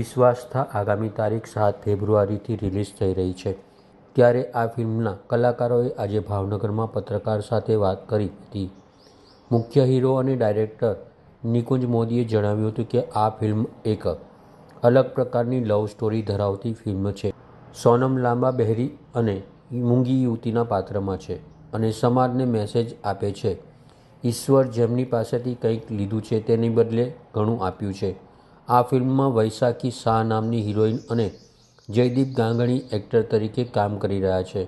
વિશ્વાસથા આગામી તારીખ સાત ફેબ્રુઆરીથી રિલીઝ થઈ રહી છે. ત્યારે આ ફિલ્મના કલાકારોએ આજે ભાવનગરમાં પત્રકાર સાથે વાત કરી હતી. મુખ્ય હીરો અને ડાયરેક્ટર નિકુંજ મોદીએ જણાવ્યું હતું કે આ ફિલ્મ એક અલગ પ્રકારની લવ સ્ટોરી ધરાવતી ફિલ્મ છે. સોનમ લાંબા બહેરી અને મૂંગી યુવતીના પાત્રમાં છે અને સમાજને મેસેજ આપે છે. ઈશ્વર જેમની પાસેથી કંઈક લીધું છે તેની બદલે ઘણું આપ્યું છે. આ ફિલ્મમાં વૈશાખી શાહ નામની હિરોઈન અને જયદીપ ગાંગણી એક્ટર તરીકે કામ કરી રહ્યા છે.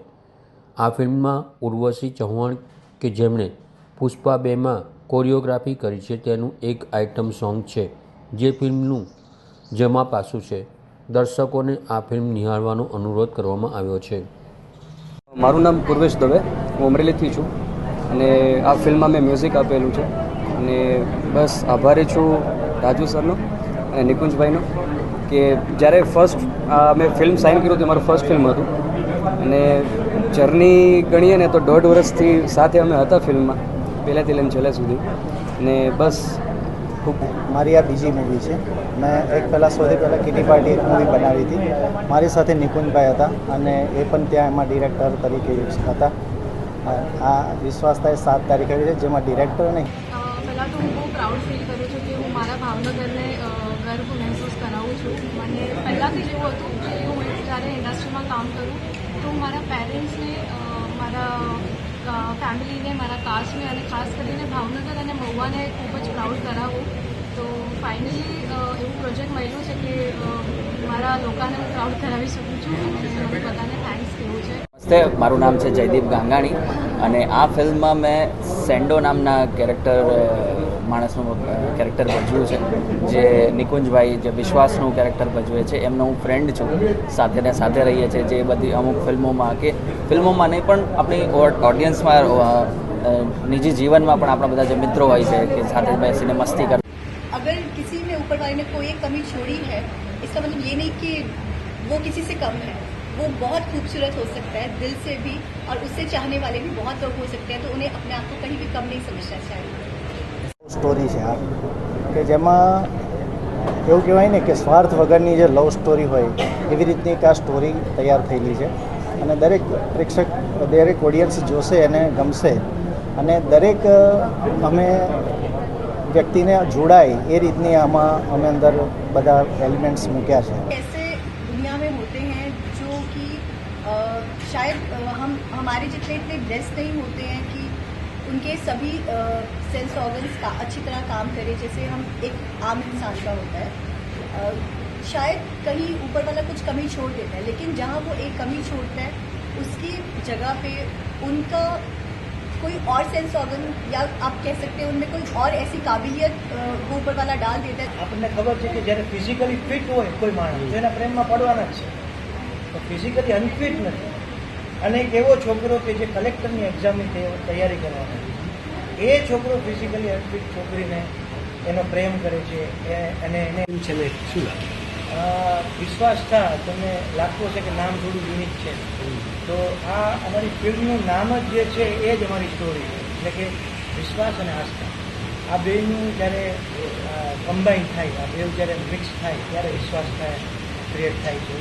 આ ફિલ્મમાં ઉર્વશી ચૌહાણ કે જેમણે પુષ્પા બેમાં કોરિયોગ્રાફી કરી છે તેનું એક આઇટમ સોંગ છે, જે ફિલ્મનું જમા પાસું છે. દર્શકોને આ ફિલ્મ નિહાળવાનો અનુરોધ કરવામાં આવ્યો છે. મારું નામ પૂર્વેશ દવે. હું અમરેલીથી છું અને આ ફિલ્મમાં મેં મ્યુઝિક આપેલું છે. અને બસ આભારી છું રાજુ સરનો. નિકુંજભાઈનો કે જ્યારે ફર્સ્ટ મેં ફિલ્મ સાઇન કર્યું તે મારું ફર્સ્ટ ફિલ્મ હતું. અને જર્ની ગણીએ ને તો દોઢ વર્ષથી સાથે અમે હતા ફિલ્મમાં પહેલાંથી લઈને છેલ્લા સુધી. ને બસ ખૂબ મારી આ બીજી મૂવી છે. મેં એક પહેલાં સૌથી પહેલાં કિટી પાર્ટી એક મૂવી બનાવી હતી. મારી સાથે નિકુંજભાઈ હતા અને એ પણ ત્યાં એમાં ડિરેક્ટર તરીકે હતા. આ વિશ્વાસતા સાત તારીખે છે જેમાં ડિરેક્ટર અ, પહેલાં તો હું બહુ પ્રાઉડ ફીલ કરું છું કે હું મારા ભાવનગરને ગર્વ મહેસૂસ કરાવું છું. મને પહેલાંથી જ એવું હતું કે હું જ્યારે ઇન્ડસ્ટ્રીમાં કામ કરું, તો મારા પેરેન્ટ્સને મારા ફેમિલીને મારા કાસ્ટને અને ખાસ કરીને ભાવનગર અને મહુવાને ખૂબ જ પ્રાઉડ કરાવું. તો ફાઇનલી એવું પ્રોજેક્ટ મળ્યું છે કે મારા લોકોને હું પ્રાઉડ કરાવી શકું છું. અને બધાને થેન્ક્સ કહેવું છે. નમસ્તે, મારું નામ છે જયદીપ ગાંગાણી. અને આ ફિલ્મમાં મેં સેન્ડો નામના કેરેક્ટર માણસનું કેરેક્ટર ભજવ્યું છે જે નિકુંજભાઈ જે વિશ્વાસનું કેરેક્ટર ભજવે છે એમનો હું ફ્રેન્ડ છું સાથે ને સાથે રહીએ છીએ જે બધી અમુક ફિલ્મોમાં કે ફિલ્મોમાં નહીં પણ આપણી ઓડિયન્સમાં નિજી જીવનમાં પણ આપણા બધા જે મિત્રો હોય છે કે સાથે બેસીને મસ્તી કર अगर किसी ने ऊपर वाले ने कोई एक कमी छोड़ी है इसका मतलब ये नहीं कि वो किसी से कम है वो बहुत खूबसूरत हो सकता है दिल से भी और उससे चाहने वाले भी बहुत लोग हो सकते हैं तो उन्हें अपने आप को कहीं भी कम नहीं समझना चाहिए સ્ટોરી છે આ કે જેમાં એવું કહેવાય ને કે સ્વાર્થ વગરની જે લવ સ્ટોરી હોય એવી રીતની એક આ સ્ટોરી તૈયાર થયેલી છે અને દરેક પ્રેક્ષક દરેક ઓડિયન્સ જોશે અને ગમશે અને દરેક અ, અમે વ્યક્તિને જોડાય એ રીતની આમાં અમે અંદર બધા એલિમેન્ટ્સ મૂક્યા છે हमारे जितने इतने ब्लेस्ड नहीं होते हैं कि उनके सभी सेंस ऑर्गन्स का अच्छी तरह काम करे जैसे हम एक आम इंसान का होता है अ, शायद कहीं ऊपर वाला कुछ कमी छोड़ देता है लेकिन जहाँ वो एक कमी छोड़ता है उसकी जगह पे उनका कोई और सेंस ऑर्गन या आप कह सकते हैं उनमें कोई और ऐसी काबिलियत अ, वो ऊपर वाला डाल देता है આપણને ખબર છે કે જ્યારે ફિઝિકલી ફિટ હોય કોઈ માણસ તો એના પ્રેમમાં પડવાના જ છે તો ફિઝિકલી અનફિટ નથી અને એક એવો છોકરો કે જે કલેક્ટરની એક્ઝામની તૈયારી કરવાનો એ છોકરો ફિઝિકલી અનફિટ છોકરીને એનો પ્રેમ કરે છે અને એને છેલ્લે શું લાગે? વિશ્વાસ થા તમને લાગતું હશે કે નામ થોડું યુનિક છે. તો આ અમારી ફિલ્મનું નામ જ જે છે એ જ અમારી સ્ટોરી છે. એટલે કે વિશ્વાસ અને આસ્થા. આ બેનું જ્યારે કમ્બાઈન થાય આ બે જ્યારે મિક્સ થાય ત્યારે વિશ્વાસ થાય ક્રિએટ થાય છે.